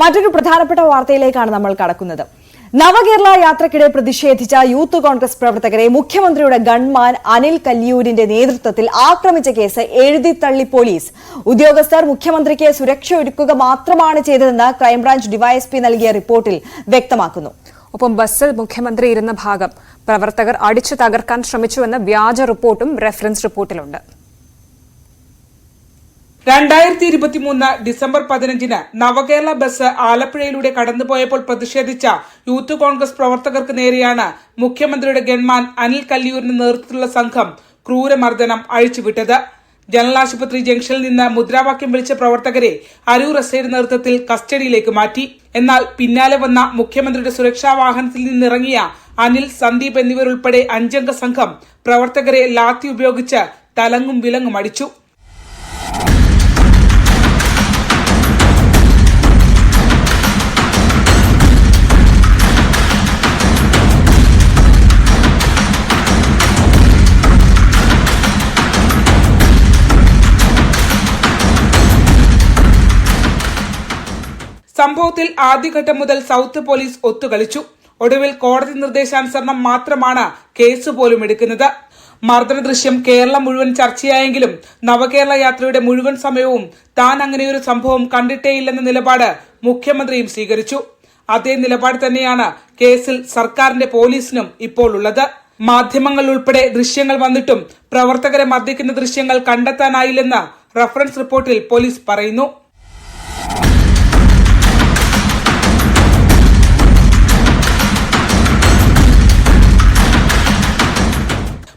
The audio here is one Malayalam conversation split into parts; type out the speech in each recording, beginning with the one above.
മറ്റൊരു പ്രധാനപ്പെട്ട വാർത്തയിലേക്കാണ് നമ്മൾ കടക്കുന്നത്. നവകേരള യാത്രക്കിടെ പ്രതിഷേധിച്ച യൂത്ത് കോൺഗ്രസ് പ്രവർത്തകരെ മുഖ്യമന്ത്രിയുടെ ഗൺമാൻ അനിൽ കല്ലിയൂരിന്റെ നേതൃത്വത്തിൽ ആക്രമിച്ച കേസ് എഴുതിത്തള്ളി പോലീസ്. ഉദ്യോഗസ്ഥർ മുഖ്യമന്ത്രിക്ക് സുരക്ഷ ഒരുക്കുക മാത്രമാണ് ചെയ്തതെന്ന് ക്രൈംബ്രാഞ്ച് ഡിവൈഎസ്പി നൽകിയ റിപ്പോർട്ടിൽ വ്യക്തമാക്കുന്നു. ഒപ്പം ബസ്സിൽ മുഖ്യമന്ത്രി ഇരുന്ന ഭാഗം. പ്രവർത്തകർ അടിച്ചു തകർക്കാൻ ശ്രമിച്ചുവെന്ന വ്യാജ റിപ്പോർട്ടും റെഫറൻസ് റിപ്പോർട്ടിലുണ്ട്. രണ്ടായിരത്തി ഇരുപത്തിമൂന്ന് ഡിസംബർ പതിനഞ്ചിന് നവകേരള ബസ് ആലപ്പുഴയിലൂടെ കടന്നുപോയപ്പോൾ പ്രതിഷേധിച്ച യൂത്ത് കോൺഗ്രസ് പ്രവർത്തകർക്ക് നേരെയാണ് മുഖ്യമന്ത്രിയുടെ ഗൺമാൻ അനിൽ കല്ലിയൂരിന്റെ നേതൃത്വത്തിലുള്ള സംഘം ക്രൂരമർദ്ദനം അഴിച്ചുവിട്ടത്. ജനറൽ ആശുപത്രി ജംഗ്ഷനിൽ നിന്ന് മുദ്രാവാക്യം വിളിച്ച പ്രവർത്തകരെ അരൂർ എസ്ഐയുടെ നേതൃത്വത്തിൽ കസ്റ്റഡിയിലേക്ക് മാറ്റി. എന്നാൽ പിന്നാലെ വന്ന മുഖ്യമന്ത്രിയുടെ സുരക്ഷാ വാഹനത്തിൽ നിന്നിറങ്ങിയ അനിൽ സന്ദീപ് എന്നിവരുൾപ്പെടെ അഞ്ചംഗ സംഘം പ്രവർത്തകരെ ലാത്തി ഉപയോഗിച്ച് തലങ്ങും വിലങ്ങും അടിച്ചു. സംഭവത്തിൽ ആദ്യഘട്ടം മുതൽ സൗത്ത് പോലീസ് ഒത്തുകളിച്ചു. ഒടുവിൽ കോടതി നിർദ്ദേശാനുസരണം മാത്രമാണ് കേസ് പോലും എടുക്കുന്നത്. മർദ്ദന ദൃശ്യം കേരളം മുഴുവൻ ചർച്ചയായെങ്കിലും നവകേരള യാത്രയുടെ മുഴുവൻ സമയവും താൻ അങ്ങനെയൊരു സംഭവം കണ്ടിട്ടേയില്ലെന്ന നിലപാട് മുഖ്യമന്ത്രിയും സ്വീകരിച്ചു. അതേ നിലപാട് തന്നെയാണ് കേസിൽ സർക്കാരിന്റെ പോലീസിനും ഇപ്പോൾ ഉള്ളത്. മാധ്യമങ്ങൾ ഉൾപ്പെടെ ദൃശ്യങ്ങൾ വന്നിട്ടും പ്രവർത്തകരെ മർദ്ദിക്കുന്ന ദൃശ്യങ്ങൾ കണ്ടെത്താനായില്ലെന്ന് റഫറൻസ് റിപ്പോർട്ടിൽ പോലീസ് പറയുന്നു.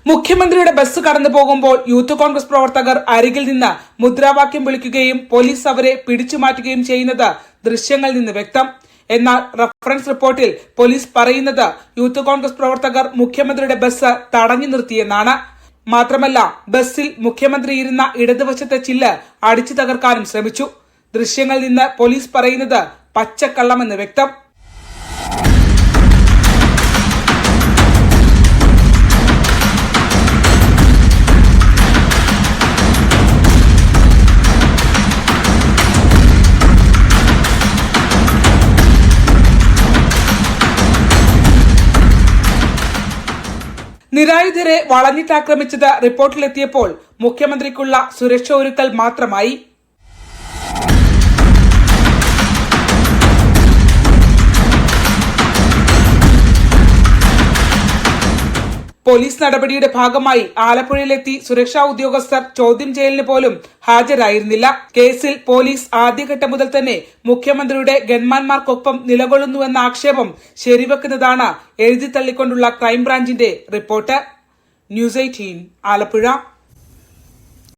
മുഖ്യമന്ത്രിയുടെ ബസ് കടന്നു പോകുമ്പോൾ യൂത്ത് കോൺഗ്രസ് പ്രവർത്തകർ അരികിൽ നിന്ന് മുദ്രാവാക്യം വിളിക്കുകയും പോലീസ് അവരെ പിടിച്ചു മാറ്റുകയും ചെയ്യുന്നത് ദൃശ്യങ്ങളിൽ നിന്ന് വ്യക്തം. എന്നാൽ റഫറൻസ് റിപ്പോർട്ടിൽ പോലീസ് പറയുന്നത് യൂത്ത് കോൺഗ്രസ് പ്രവർത്തകർ മുഖ്യമന്ത്രിയുടെ ബസ് തടഞ്ഞു നിർത്തിയെന്നാണ്. മാത്രമല്ല ബസ്സിൽ മുഖ്യമന്ത്രി ഇരുന്ന ഇടതുവശത്തെ ചില്ല് അടിച്ചു തകർക്കാനും ശ്രമിച്ചു. ദൃശ്യങ്ങളിൽ നിന്ന് പോലീസ് പറയുന്നത് പച്ചക്കള്ളമെന്ന് വ്യക്തം. നിരായുധരെ വളഞ്ഞിട്ടാക്രമിച്ചത് റിപ്പോർട്ടിലെത്തിയപ്പോൾ മുഖ്യമന്ത്രിക്കുള്ള സുരക്ഷ ഒരുക്കൽ മാത്രമായി പോലീസ് നടപടിയുടെ ഭാഗമായി ആലപ്പുഴയിലെത്തി സുരക്ഷാ ഉദ്യോഗസ്ഥർ ചോദ്യം ചെയ്യലിന് പോലും ഹാജരായിരുന്നില്ല. കേസിൽ പോലീസ് ആദ്യഘട്ടം മുതൽ തന്നെ മുഖ്യമന്ത്രിയുടെ ഗൺമാൻമാർക്കൊപ്പം നിലകൊള്ളുന്നുവെന്ന ആക്ഷേപം ശരിവെക്കുന്നതാണ് എഴുതി തള്ളിക്കൊണ്ടുള്ള ക്രൈംബ്രാഞ്ചിന്റെ റിപ്പോർട്ട്. News eighteen Alappuzha.